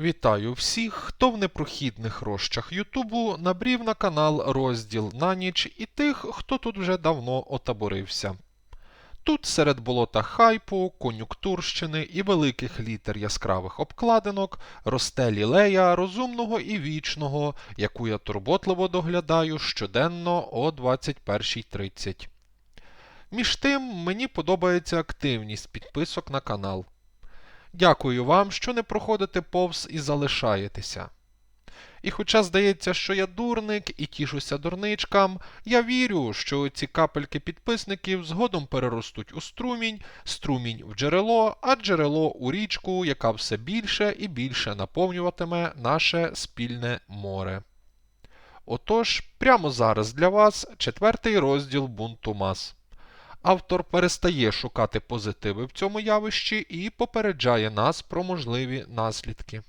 Вітаю всіх, хто в непрохідних рощах Ютубу набрів на канал розділ на ніч і тих, хто тут вже давно отаборився. Тут серед болота хайпу, кон'юнктурщини і великих літер яскравих обкладинок росте лілея розумного і вічного, яку я турботливо доглядаю щоденно о 21.30. Між тим, мені подобається активність підписок на канал. Дякую вам, що не проходите повз і залишаєтеся. І хоча здається, що я дурник і тішуся дурничкам, я вірю, що ці капельки підписників згодом переростуть у струмінь, струмінь в джерело, а джерело у річку, яка все більше і більше наповнюватиме наше спільне море. Отож, прямо зараз для вас четвертий розділ бунту мас. Автор перестає шукати позитиви в цьому явищі і попереджає нас про можливі наслідки.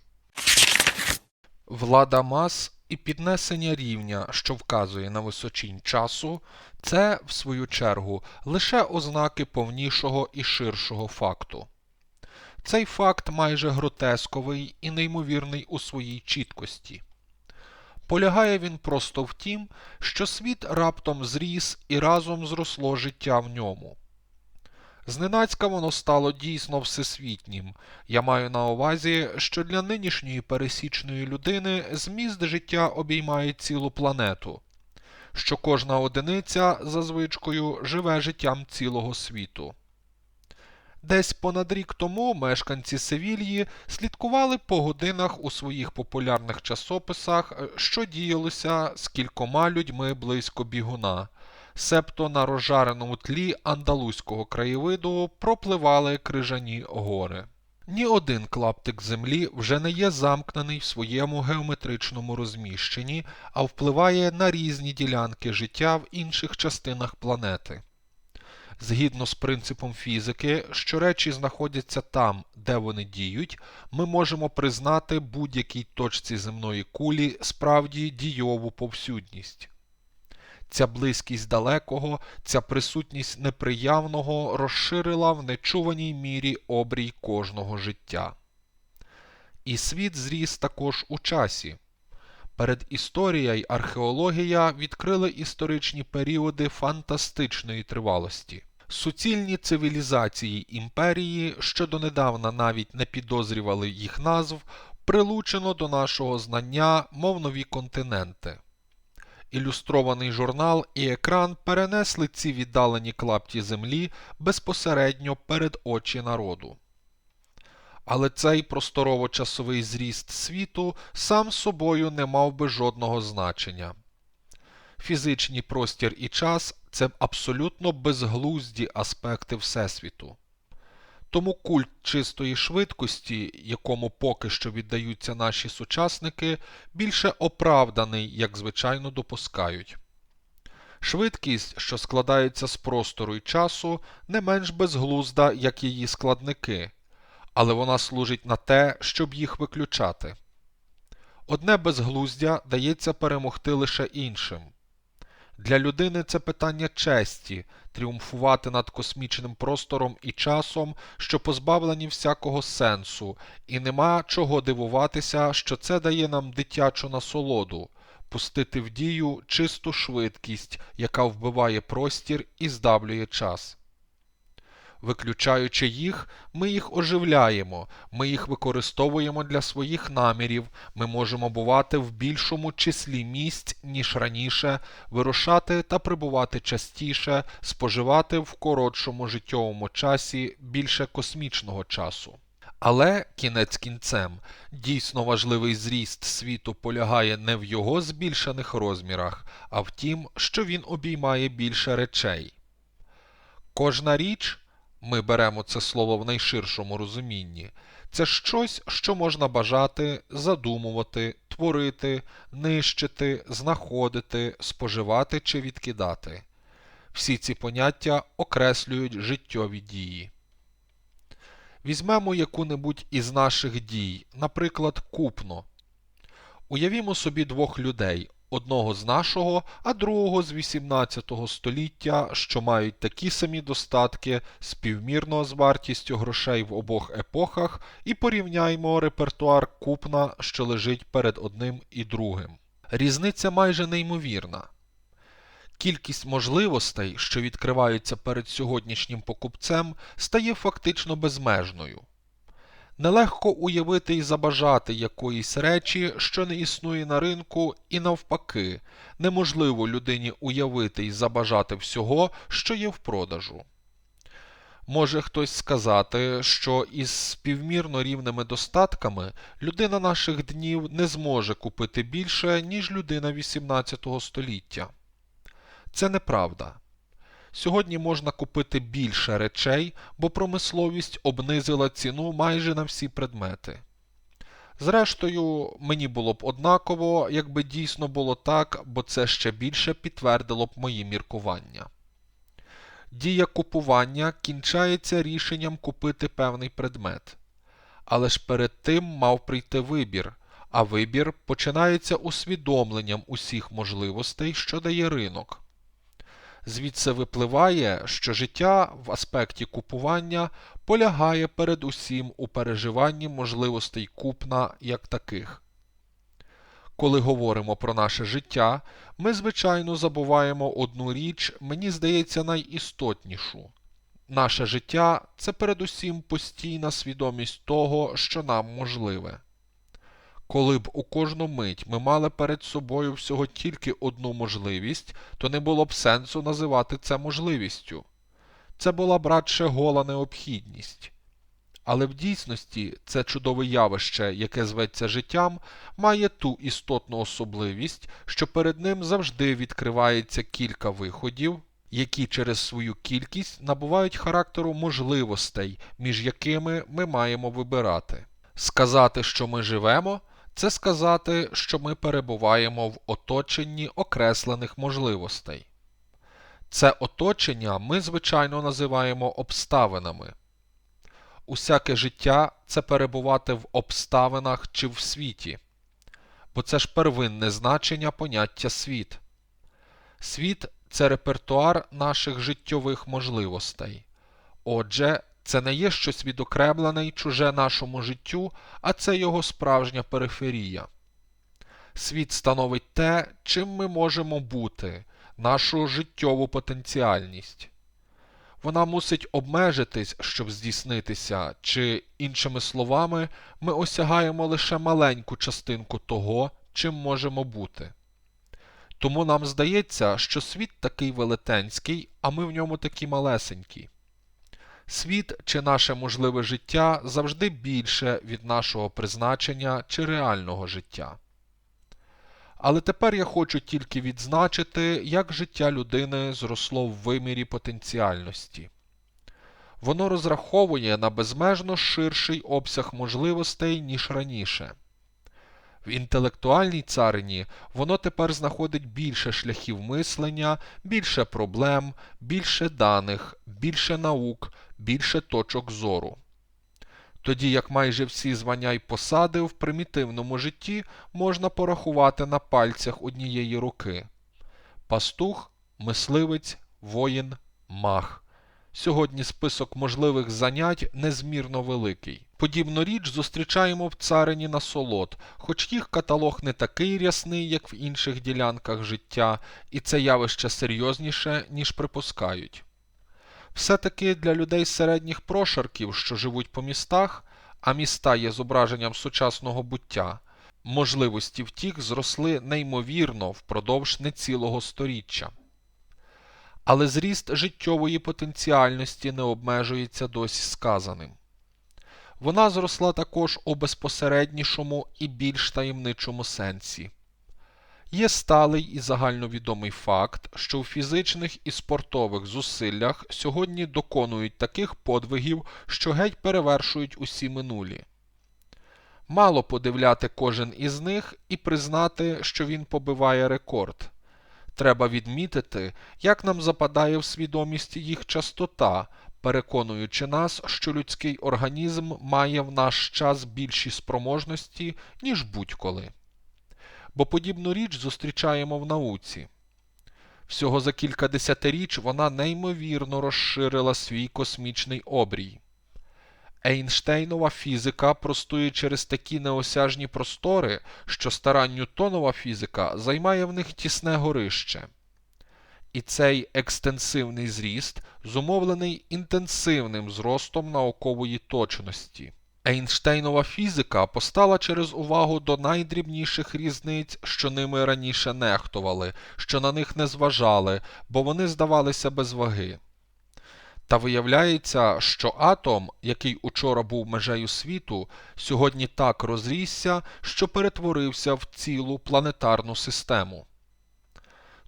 Влада мас і піднесення рівня, що вказує на височінь часу, це, в свою чергу, лише ознаки повнішого і ширшого факту. Цей факт майже гротесковий і неймовірний у своїй чіткості. Полягає він просто в тім, що світ раптом зріс і разом зросло життя в ньому. Зненацька воно стало дійсно всесвітнім. Я маю на увазі, що для нинішньої пересічної людини зміст життя обіймає цілу планету, що кожна одиниця за звичкою живе життям цілого світу. Десь понад рік тому мешканці Севільї слідкували по годинах у своїх популярних часописах, що діялося з кількома людьми близько бігуна, себто на розжареному тлі андалузького краєвиду пропливали крижані гори. Ні один клаптик землі вже не є замкнений в своєму геометричному розміщенні, а впливає на різні ділянки життя в інших частинах планети. Згідно з принципом фізики, що речі знаходяться там, де вони діють, ми можемо признати будь-якій точці земної кулі справді дійову повсюдність. Ця близькість далекого, ця присутність неприявного розширила в нечуваній мірі обрій кожного життя. І світ зріс також у часі. Перед історія й археологія відкрили історичні періоди фантастичної тривалості. Суцільні цивілізації імперії, що донедавна навіть не підозрювали їх назв, прилучено до нашого знання, мов нові континенти. Ілюстрований журнал і екран перенесли ці віддалені клапті землі безпосередньо перед очі народу. Але цей просторово-часовий зріст світу сам собою не мав би жодного значення. Фізичний простір і час це абсолютно безглузді аспекти Всесвіту. Тому культ чистої швидкості, якому поки що віддаються наші сучасники, більше оправданий, як звичайно допускають. Швидкість, що складається з простору і часу, не менш безглузда, як її складники, але вона служить на те, щоб їх виключати. Одне безглуздя дається перемогти лише іншим. Для людини це питання честі тріумфувати над космічним простором і часом, що позбавлені всякого сенсу, і нема чого дивуватися, що це дає нам дитячу насолоду, пустити в дію чисту швидкість, яка вбиває простір і здавлює час. Виключаючи їх, ми їх оживляємо, ми їх використовуємо для своїх намірів, ми можемо бувати в більшому числі місць, ніж раніше, вирушати та прибувати частіше, споживати в коротшому життєвому часі більше космічного часу. Але кінець кінцем, дійсно важливий зріст світу полягає не в його збільшених розмірах, а в тім, що він обіймає більше речей. Кожна річ ми беремо це слово в найширшому розумінні, це щось, що можна бажати, задумувати, творити, нищити, знаходити, споживати чи відкидати. Всі ці поняття окреслюють життєві дії. Візьмемо яку-небудь із наших дій, наприклад, купно. Уявімо собі двох людей. Одного з нашого, а другого з 18 століття, що мають такі самі достатки співмірно з вартістю грошей в обох епохах, і порівняймо репертуар купна, що лежить перед одним і другим. Різниця майже неймовірна. Кількість можливостей, що відкриваються перед сьогоднішнім покупцем, стає фактично безмежною. Нелегко уявити і забажати якоїсь речі, що не існує на ринку, і навпаки, неможливо людині уявити і забажати всього, що є в продажу. Може хтось сказати, що із співмірно рівними достатками людина наших днів не зможе купити більше, ніж людина 18 століття. Це неправда. Сьогодні можна купити більше речей, бо промисловість обнизила ціну майже на всі предмети. Зрештою, мені було б однаково, якби дійсно було так, бо це ще більше підтвердило б мої міркування. Дія купування кінчається рішенням купити певний предмет. Але ж перед тим мав прийти вибір, а вибір починається усвідомленням усіх можливостей, що дає ринок. Звідси випливає, що життя в аспекті купування полягає передусім у переживанні можливостей купна як таких. Коли говоримо про наше життя, ми, звичайно, забуваємо одну річ, мені здається, найістотнішу. Наше життя це передусім постійна свідомість того, що нам можливе. Коли б у кожну мить ми мали перед собою всього тільки одну можливість, то не було б сенсу називати це можливістю. Це була б радше гола необхідність. Але в дійсності це чудове явище, яке зветься життям, має ту істотну особливість, що перед ним завжди відкривається кілька виходів, які через свою кількість набувають характеру можливостей, між якими ми маємо вибирати. Сказати, що ми живемо, це сказати, що ми перебуваємо в оточенні окреслених можливостей. Це оточення ми, звичайно, називаємо обставинами. Усяке життя це перебувати в обставинах чи в світі, бо це ж первинне значення поняття світ. Світ це репертуар наших життєвих можливостей. Отже, це не є щось відокремлене й чуже нашому життю, а це його справжня периферія. Світ становить те, чим ми можемо бути, нашу життєву потенціальність. Вона мусить обмежитись, щоб здійснитися, чи, іншими словами, ми осягаємо лише маленьку частинку того, чим можемо бути. Тому нам здається, що світ такий велетенський, а ми в ньому такі малесенькі. Світ чи наше можливе життя завжди більше від нашого призначення чи реального життя. Але тепер я хочу тільки відзначити, як життя людини зросло в вимірі потенціальності. Воно розраховує на безмежно ширший обсяг можливостей, ніж раніше. В інтелектуальній царині воно тепер знаходить більше шляхів мислення, більше проблем, більше даних, більше наук, більше точок зору. Тоді як майже всі звання й посади в примітивному житті можна порахувати на пальцях однієї руки пастух, мисливець, воїн, мах. Сьогодні список можливих занять незмірно великий. Подібну річ зустрічаємо в царині насолод, хоч їх каталог не такий рясний, як в інших ділянках життя, і це явище серйозніше, ніж припускають. Все-таки для людей середніх прошарків, що живуть по містах, а міста є зображенням сучасного буття, можливості втік зросли неймовірно впродовж нецілого сторіччя. Але зріст життєвої потенціальності не обмежується досі сказаним. Вона зросла також у безпосереднішому і більш таємничому сенсі. Є сталий і загальновідомий факт, що в фізичних і спортових зусиллях сьогодні доконують таких подвигів, що геть перевершують усі минулі. Мало подивляти кожен із них і признати, що він побиває рекорд. Треба відмітити, як нам западає в свідомість їх частота, переконуючи нас, що людський організм має в наш час більші спроможності, ніж будь-коли. Бо подібну річ зустрічаємо в науці. Всього за кілька десятиріч вона неймовірно розширила свій космічний обрій. Ейнштейнова фізика простує через такі неосяжні простори, що стара Ньютонова фізика займає в них тісне горище. І цей екстенсивний зріст зумовлений інтенсивним зростом наукової точності. Ейнштейнова фізика постала через увагу до найдрібніших різниць, що ними раніше нехтували, що на них не зважали, бо вони здавалися без ваги. Та виявляється, що атом, який учора був межею світу, сьогодні так розрісся, що перетворився в цілу планетарну систему.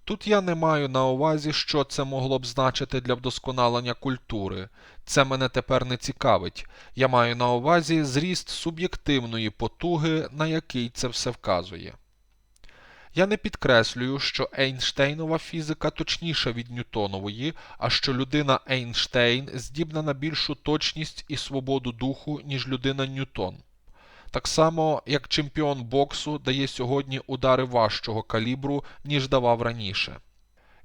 Тут я не маю на увазі, що це могло б значити для вдосконалення культури. Це мене тепер не цікавить. Я маю на увазі зріст суб'єктивної потуги, на який це все вказує. Я не підкреслюю, що Ейнштейнова фізика точніша від Ньютонової, а що людина Ейнштейн здібна на більшу точність і свободу духу, ніж людина Ньютон. Так само, як чемпіон боксу дає сьогодні удари важчого калібру, ніж давав раніше.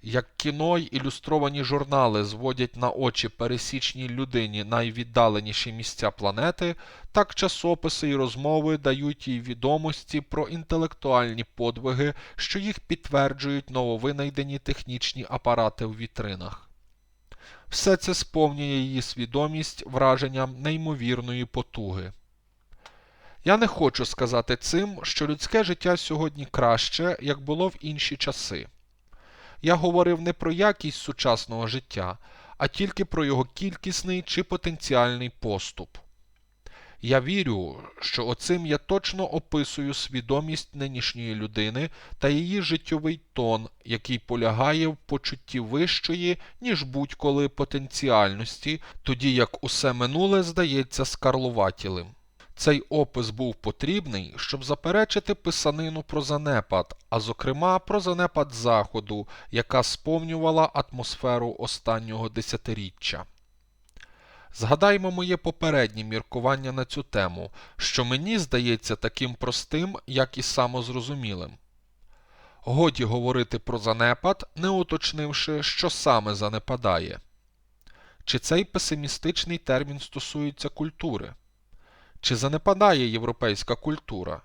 Як кіно й ілюстровані журнали зводять на очі пересічній людині найвіддаленіші місця планети, так часописи й розмови дають їй відомості про інтелектуальні подвиги, що їх підтверджують нововинайдені технічні апарати в вітринах. Все це сповнює її свідомість враженням неймовірної потуги. Я не хочу сказати цим, що людське життя сьогодні краще, як було в інші часи. Я говорив не про якість сучасного життя, а тільки про його кількісний чи потенціальний поступ. Я вірю, що оцим я точно описую свідомість нинішньої людини та її життєвий тон, який полягає в почутті вищої, ніж будь-коли потенціальності, тоді як усе минуле здається скарлуватілим. Цей опис був потрібний, щоб заперечити писанину про занепад, а зокрема про занепад Заходу, яка сповнювала атмосферу останнього десятиріччя. Згадаймо моє попереднє міркування на цю тему, що мені здається таким простим, як і самозрозумілим. Годі говорити про занепад, не уточнивши, що саме занепадає. Чи цей песимістичний термін стосується культури? Чи занепадає європейська культура?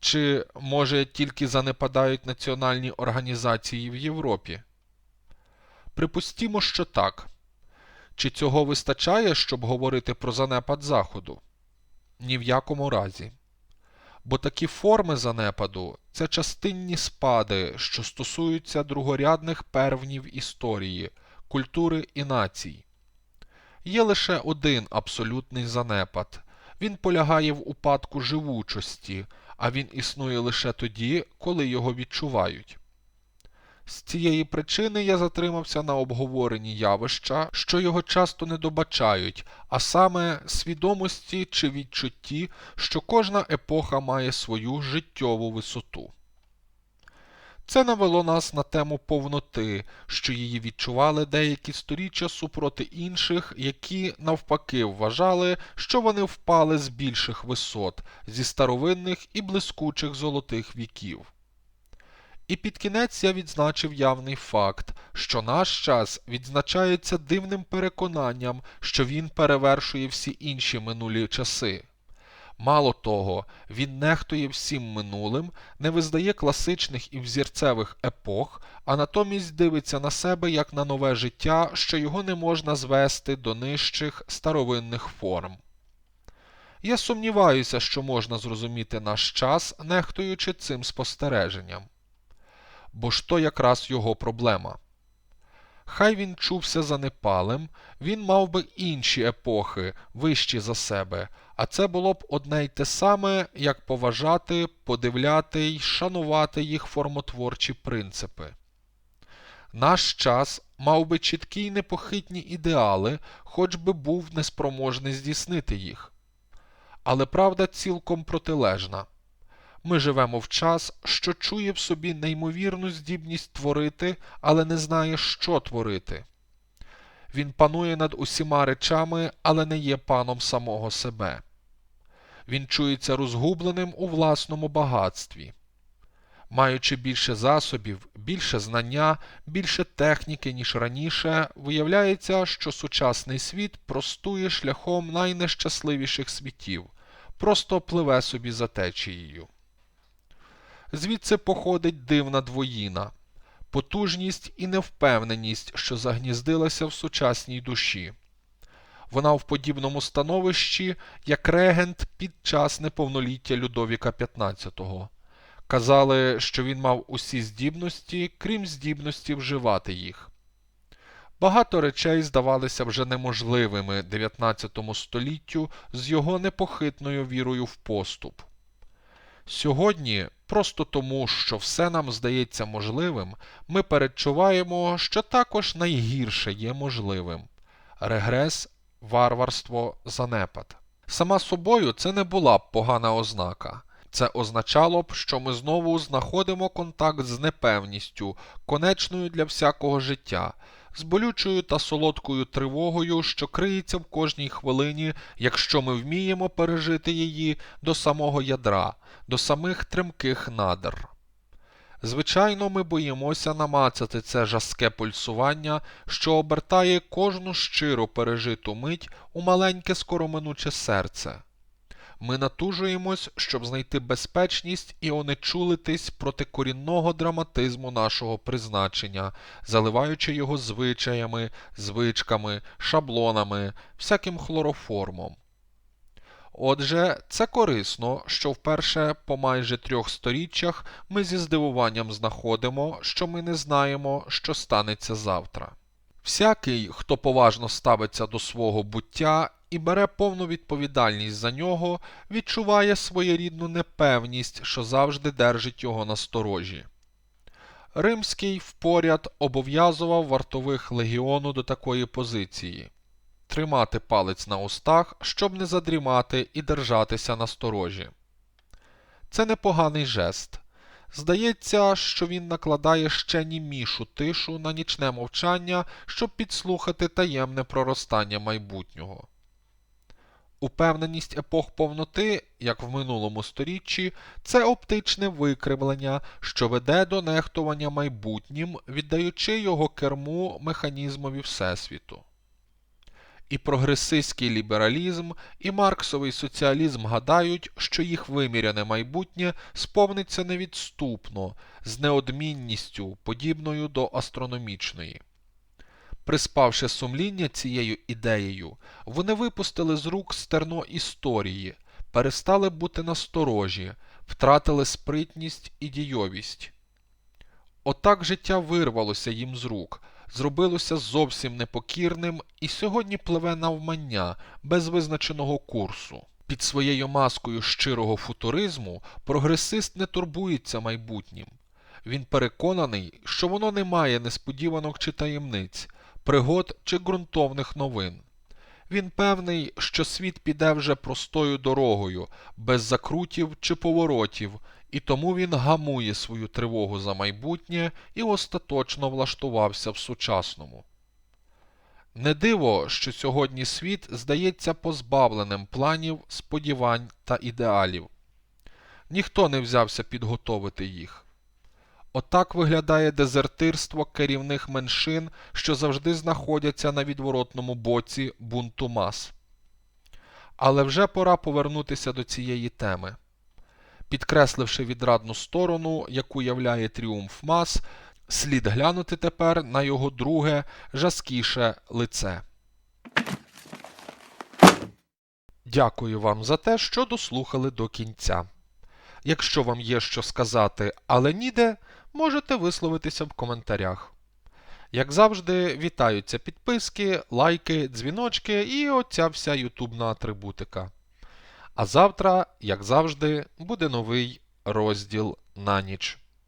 Чи, може, тільки занепадають національні організації в Європі? Припустімо, що так. Чи цього вистачає, щоб говорити про занепад Заходу? Ні в якому разі. Бо такі форми занепаду це частинні спади, що стосуються другорядних первнів історії, культури і націй. Є лише один абсолютний занепад він полягає в упадку живучості, а він існує лише тоді, коли його відчувають. З цієї причини я затримався на обговоренні явища, що його часто недобачають, а саме свідомості чи відчутті, що кожна епоха має свою життєву висоту. Це навело нас на тему повноти, що її відчували деякі сторіччя супроти інших, які навпаки вважали, що вони впали з більших висот, зі старовинних і блискучих золотих віків. І під кінець я відзначив явний факт, що наш час відзначається дивним переконанням, що він перевершує всі інші минулі часи. Мало того, він нехтує всім минулим, не визнає класичних і взірцевих епох, а натомість дивиться на себе як на нове життя, що його не можна звести до нижчих старовинних форм. Я сумніваюся, що можна зрозуміти наш час, нехтуючи цим спостереженням. Бо ж то якраз його проблема. Хай він чувся занепалим, він мав би інші епохи, вищі за себе, а це було б одне й те саме, як поважати, подивляти й шанувати їх формотворчі принципи. Наш час мав би чіткі й непохитні ідеали, хоч би був неспроможний здійснити їх. Але правда цілком протилежна. Ми живемо в час, що чує в собі неймовірну здібність творити, але не знає, що творити. Він панує над усіма речами, але не є паном самого себе. Він чується розгубленим у власному багатстві. Маючи більше засобів, більше знання, більше техніки, ніж раніше, виявляється, що сучасний світ простує шляхом найнещасливіших світів, просто пливе собі за течією. Звідси походить дивна двоїна, потужність і невпевненість, що загніздилася в сучасній душі. Вона в подібному становищі, як регент під час неповноліття Людовіка XV. Казали, що він мав усі здібності, крім здібності вживати їх. Багато речей здавалися вже неможливими 19 століттю з його непохитною вірою в поступ. Сьогодні, просто тому, що все нам здається можливим, ми передчуваємо, що також найгірше є можливим регрес, варварство, занепад. Сама собою це не була б погана ознака. Це означало б, що ми знову знаходимо контакт з непевністю, конечною для всякого життя, з болючою та солодкою тривогою, що криється в кожній хвилині, якщо ми вміємо пережити її до самого ядра, до самих тремких надр. Звичайно, ми боїмося намацати це жаске пульсування, що обертає кожну щиро пережиту мить у маленьке скороминуче серце. Ми натужуємось, щоб знайти безпечність і онечулитись проти корінного драматизму нашого призначення, заливаючи його звичаями, звичками, шаблонами, всяким хлороформом. Отже, це корисно, що вперше по майже трьох сторіччях ми зі здивуванням знаходимо, що ми не знаємо, що станеться завтра. Всякий, хто поважно ставиться до свого буття і бере повну відповідальність за нього, відчуває своєрідну непевність, що завжди держить його на сторожі. Римський впоряд обов'язував вартових легіону до такої позиції тримати палець на устах, щоб не задрімати і держатися на сторожі. Це непоганий жест. Здається, що він накладає ще німішу тишу на нічне мовчання, щоб підслухати таємне проростання майбутнього. Упевненість епох повноти, як в минулому сторіччі, це оптичне викривлення, що веде до нехтування майбутнім, віддаючи його керму механізмові Всесвіту. І прогресистський лібералізм, і марксовий соціалізм гадають, що їх виміряне майбутнє сповниться невідступно, з неодмінністю, подібною до астрономічної. Приспавши сумління цією ідеєю, вони випустили з рук стерно історії, перестали бути насторожі, втратили спритність і дійовість. Отак життя вирвалося їм з рук, зробилося зовсім непокірним і сьогодні пливе навмання без визначеного курсу. Під своєю маскою щирого футуризму прогресист не турбується майбутнім. Він переконаний, що воно не має несподіванок чи таємниць, пригод чи ґрунтовних новин. Він певний, що світ піде вже простою дорогою, без закрутів чи поворотів, і тому він гамує свою тривогу за майбутнє і остаточно влаштувався в сучасному. Не диво, що сьогодні світ здається позбавленим планів, сподівань та ідеалів. Ніхто не взявся підготовити їх. Отак виглядає дезертирство керівних меншин, що завжди знаходяться на відворотному боці бунту мас. Але вже пора повернутися до цієї теми. Підкресливши відрадну сторону, яку являє тріумф мас, слід глянути тепер на його друге, жаскіше лице. Дякую вам за те, що дослухали до кінця. Якщо вам є що сказати, але ніде, можете висловитися в коментарях. Як завжди, вітаються підписки, лайки, дзвіночки і оця вся ютубна атрибутика. А завтра, як завжди, буде новий розділ на ніч.